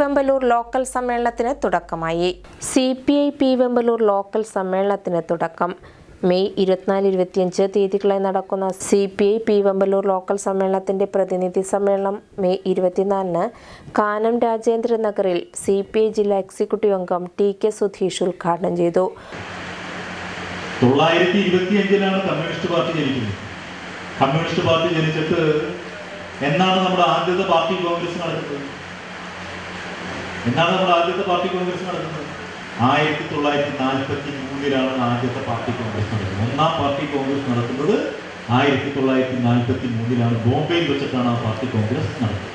Vembalur local സമ്മേളനത്തിന് തുടക്കമായി. C P I P Vembalur local സമ്മേളനത്തിന് തുടക്കം. മെയ് ഇരുപത്തിനാല് ഇരുപത്തിയഞ്ച് തീയതികളായി നടക്കുന്ന C P I P Vembalur local സമ്മേളനത്തിന്റെ പ്രതിനിധി സമ്മേളനം മെയ് ഇരുപത്തിനാലിന് കാനം രാജേന്ദ്ര നഗറിൽ സി പി ഐ ജില്ലാ എക്സിക്യൂട്ടീവ് അംഗം ടി കെ സുധീഷ് ഉദ്ഘാടനം ചെയ്തു. തൊള്ളായിരത്തി ഇരുപത്തിയഞ്ചിലാണ് കമ്മ്യൂണിസ്റ്റ് പാർട്ടി ജനിക്കുന്നത്. കമ്മ്യൂണിസ്റ്റ് പാർട്ടി ജനിച്ചിട്ട് എന്നാണ് നമ്മുടെ ആദ്യത്തെ പാർട്ടി കോൺഗ്രസ് നടക്കുന്നത്? എന്നാണ് നമ്മൾ ആദ്യത്തെ പാർട്ടി കോൺഗ്രസ് നടക്കുന്നത്. ആയിരത്തി തൊള്ളായിരത്തി നാൽപ്പത്തി മൂന്നിലാണ് ആദ്യത്തെ പാർട്ടി കോൺഗ്രസ് നടക്കുന്നത്. ഒന്നാം പാർട്ടി കോൺഗ്രസ് നടക്കുന്നത് ആയിരത്തി തൊള്ളായിരത്തി നാൽപ്പത്തി മൂന്നിലാണ് ബോംബെയിൽ വെച്ചിട്ടാണ് ആ പാർട്ടി കോൺഗ്രസ് നടക്കുന്നത്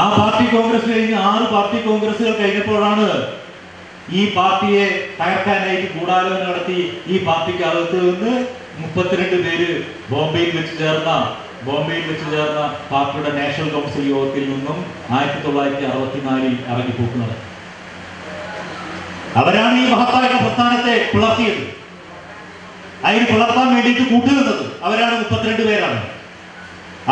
ആ പാർട്ടി കോൺഗ്രസ് കഴിഞ്ഞ് ആറ് പാർട്ടി കോൺഗ്രസുകൾ കഴിഞ്ഞപ്പോഴാണ് ഈ പാർട്ടിയെ തകർക്കാനായിട്ട് ഗൂഢാലോചന നടത്തി ഈ പാർട്ടിക്ക് അകത്ത് നിന്ന് മുപ്പത്തിരണ്ട് പേര് ബോംബെയിൽ വെച്ച് ചേർന്ന ബോംബെയിൽ വെച്ച് ചേർന്ന പാർട്ടിയുടെ നാഷണൽ കൗൺസിൽ യോഗത്തിൽ നിന്നും ആയിരത്തി തൊള്ളായിരത്തി അറുപത്തിനാലിൽ ഇറങ്ങിപ്പോക്കുന്നത്. അവരാണ് ഈ മഹത്തായ പ്രസ്ഥാനത്തെ പുലർത്തിയത്. അതിന് പുലർത്താൻ വേണ്ടിയിട്ട് കൂട്ടുനിന്നത് അവരാണ് മുപ്പത്തിരണ്ട് പേരാണ്.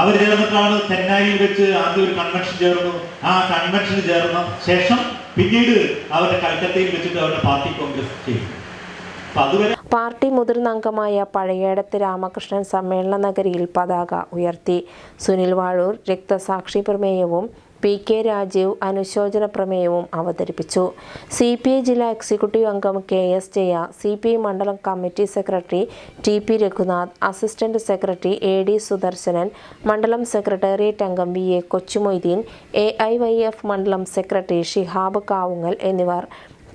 അവർ ചേർന്നിട്ടാണ് ചെന്നൈയിൽ വെച്ച് ആദ്യം ഒരു കൺവെൻഷൻ ചേർന്നു. ആ കൺവെൻഷൻ ചേർന്ന ശേഷം പിന്നീട് അവരുടെ കൽക്കത്തയിൽ വെച്ചിട്ട് അവരുടെ പാർട്ടി കോൺഗ്രസ് ചെയ്തു. അപ്പൊ അതുവരെ പാർട്ടി മുതിർന്ന അംഗമായ പഴയേടത്ത് രാമകൃഷ്ണൻ സമ്മേളന നഗരിയിൽ പതാക ഉയർത്തി. സുനിൽ വാഴൂർ രക്തസാക്ഷി പ്രമേയവും പി കെ രാജീവ് അനുശോചന പ്രമേയവും അവതരിപ്പിച്ചു. സി പി ഐ ജില്ലാ എക്സിക്യൂട്ടീവ് അംഗം K S Jaya C P I മണ്ഡലം committee secretary T P Raghunath assistant secretary A D Sudarsanan മണ്ഡലം സെക്രട്ടേറിയറ്റ് അംഗം V A Kochumoitheen A I Y F മണ്ഡലം സെക്രട്ടറി ഷിഹാബ് കാവുങ്ങൽ എന്നിവർ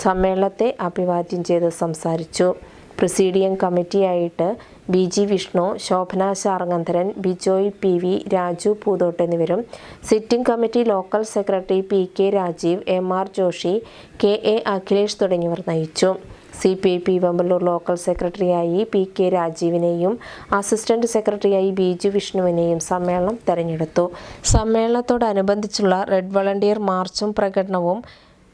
സമ്മേളനത്തെ അഭിവാദ്യം ചെയ്ത് സംസാരിച്ചു. Presidium കമ്മിറ്റിയായിട്ട് B G Vishnu Shobhana Sarngandharan Bijoy P V Raju Poothott എന്നിവരും. Sitting committee local secretary P K Rajeev M R Joshi K A Akhilesh തുടങ്ങിയവർ നയിച്ചു. C P I P Vembalur local സെക്രട്ടറിയായി P K രാജീവിനെയും assistant സെക്രട്ടറിയായി ബിജു വിഷ്ണുവിനെയും സമ്മേളനം തെരഞ്ഞെടുത്തു. സമ്മേളനത്തോടനുബന്ധിച്ചുള്ള red volunteer മാർച്ചും പ്രകടനവും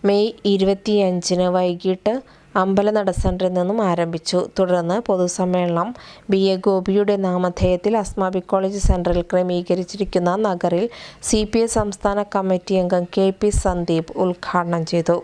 മെയ് ഇരുപത്തിയഞ്ചിന് വൈകിട്ട് അമ്പലനട സെന്ററിൽ നിന്നും ആരംഭിച്ചു. തുടർന്ന് പൊതുസമ്മേളനം ബി. എ. ഗോപിയുടെ നാമധേയത്തിൽ അസ്മാബി കോളേജ് സെന്ററിൽ ക്രമീകരിച്ചിരിക്കുന്ന നഗറിൽ സി. സംസ്ഥാന കമ്മിറ്റി അംഗം കെ. പി. സന്ദീപ് ഉദ്ഘാടനം ചെയ്തു.